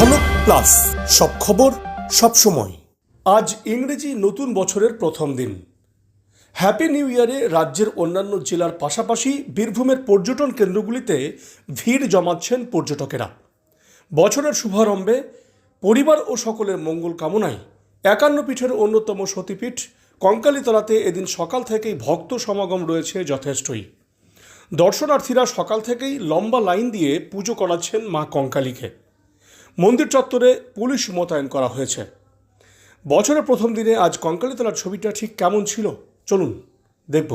ঝলক প্লাস সব খবর, সব সময়। আজ ইংরেজি নতুন বছরের প্রথম দিন। হ্যাপি নিউ ইয়ারে রাজ্যের অন্যান্য জেলার পাশাপাশি বীরভূমের পর্যটন কেন্দ্রগুলিতে ভিড় জমাচ্ছেন পর্যটকেরা। বছরের শুভারম্ভে পরিবার ও সকলের মঙ্গল কামনায় একান্ন পীঠের অন্যতম সতীপীঠ কঙ্কালীতলাতে এদিন সকাল থেকেই ভক্ত সমাগম রয়েছে যথেষ্টই। দর্শনার্থীরা সকাল থেকেই লম্বা লাইন দিয়ে পুজো করাচ্ছেন মা কঙ্কালীকে। মন্দির চত্বরে পুলিশ মোতায়েন করা হয়েছে। বছরের প্রথম দিনে আজ কঙ্কালীতলার ছবিটা ঠিক কেমন ছিল? চলুন, দেখব।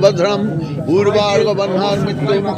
भद्रम भूर्वाग बन्हामित्रिवाणव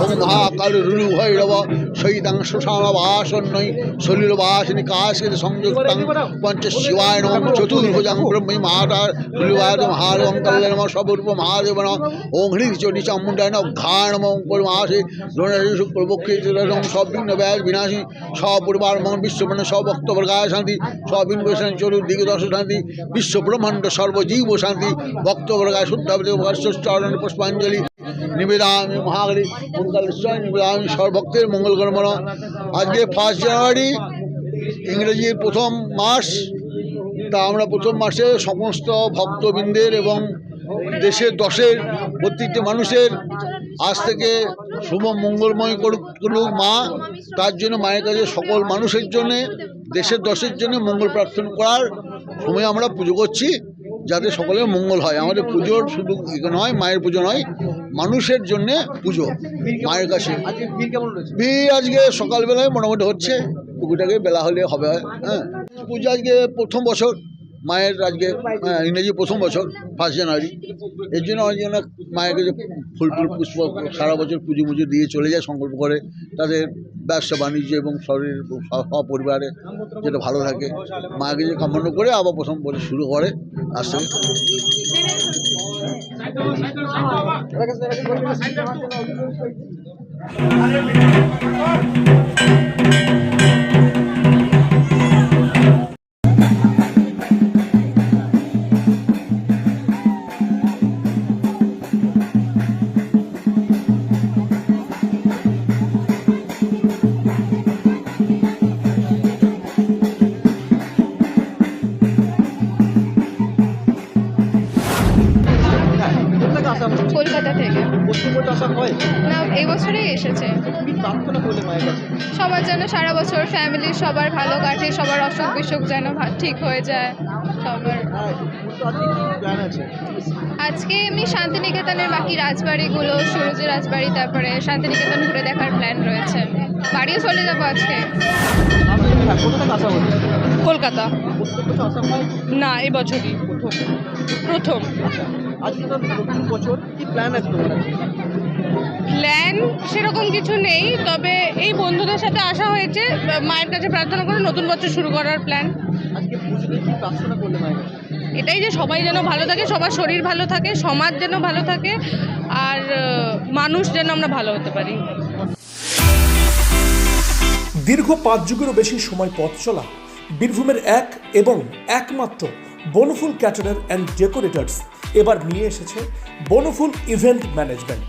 हुंहाकलुभैरव शयिदं शुषाणवासन्नै सलिलवासिनि काशित संयुक्तं पञ्चशिवाय नमः चतुर्भुजं ब्रह्मै माता सुलिवाद महारवं कल्याणम स्वरूप महादेवन ओं ह्रीं च निचं मुण्डन घाणमं परमासि द्रोणेषु प्रमुखं सविघ्न व्याज विनाशि सपूर्वार मङ्गल विश्वमण सभक्तवर्गाय शान्ति सविन्वेषण चतुर्दिगदर्श शान्ति বিশ্ব ব্রহ্মাণ্ড সর্বজীব শান্তি। ভক্তবর্গায় শুদ্ধাবচরণ পুষ্পাঞ্জলি। নিবেদামি মহাগরী। মঙ্গলেশ্বর নিবেদামি সর্বভক্তের মঙ্গল কর্মণ আজকে ফার্স্ট জানুয়ারি ইংরেজির প্রথম মাস। তা আমরা প্রথম মাসে সমস্ত ভক্তবৃন্দের এবং দেশের দশের প্রত্যেকটি মানুষের আজ থেকে শুভ মঙ্গলময় করুক মা। তার জন্য মায়ের কাছে সকল মানুষের জন্যে, দেশের দশের জন্য মঙ্গল প্রার্থনা করার সময় আমরা পুজো করছি যাতে সকলের মঙ্গল হয়। আমাদের পুজোর শুধু ইয়ে নয় মায়ের পুজো নয় মানুষের জন্য পুজো মায়ের কাছে। ভিড় আজকে সকালবেলায় মোটামুটি হচ্ছে পুকুরটাকে বেলা হলে হবে হ্যাঁ। পুজো আজকে প্রথম বছর। মায়ের আজকে হ্যাঁ, ইংরেজি প্রথম বছর ফার্স্ট জানুয়ারি এর জন্য অনেক জন্য মায়ের কাছে ফুল ফুল পুষ্প সারা বছর পুজো মুজো দিয়ে চলে যায় সংকল্প করে। তাদের ব্যবসা বাণিজ্য এবং শরীর পরিবারে যেটা ভালো থাকে। মায়ের কাছে কামনা করে আবার প্রথম বছর শুরু করে থেকে হয় না এই বছরেই এসেছে। সবার যেন সারা বছর ফ্যামিলি সবার ভালো কাটে সবার অসুখ বিসুখ যেন ঠিক হয়ে যায় সবার। আজকে এমনি শান্তিনিকেতনের বাকি রাজবাড়িগুলো সুরজি রাজবাড়ি তারপরে শান্তিনিকেতন ঘুরে দেখার প্ল্যান রয়েছে। বাড়িও চলে যাব আজকে। কলকাতা। না এই বছরই। প্রথম? প্রথম। আচ্ছা আজকে তো বছর কি প্ল্যান আছে তোমার? প্ল্যান সেরকম কিছু নেই তবে এই বন্ধুদের সাথে আসা হয়েছে। মায়ের কাছে প্রার্থনা করে নতুন বছর শুরু করার প্ল্যান এটাই যে সবাই যেন ভালো থাকে সবার শরীর ভালো থাকে সমাজ যেন ভালো থাকে আর মানুষ যেন আমরা ভালো হতে পারি। দীর্ঘ পাঁচ যুগেরও বেশি সময় পথ চলা বীরভূমের এক এবং একমাত্র বনফুল ক্যাটারার অ্যান্ড ডেকোরেটার্স এবার নিয়ে এসেছে বনফুল ইভেন্ট ম্যানেজমেন্ট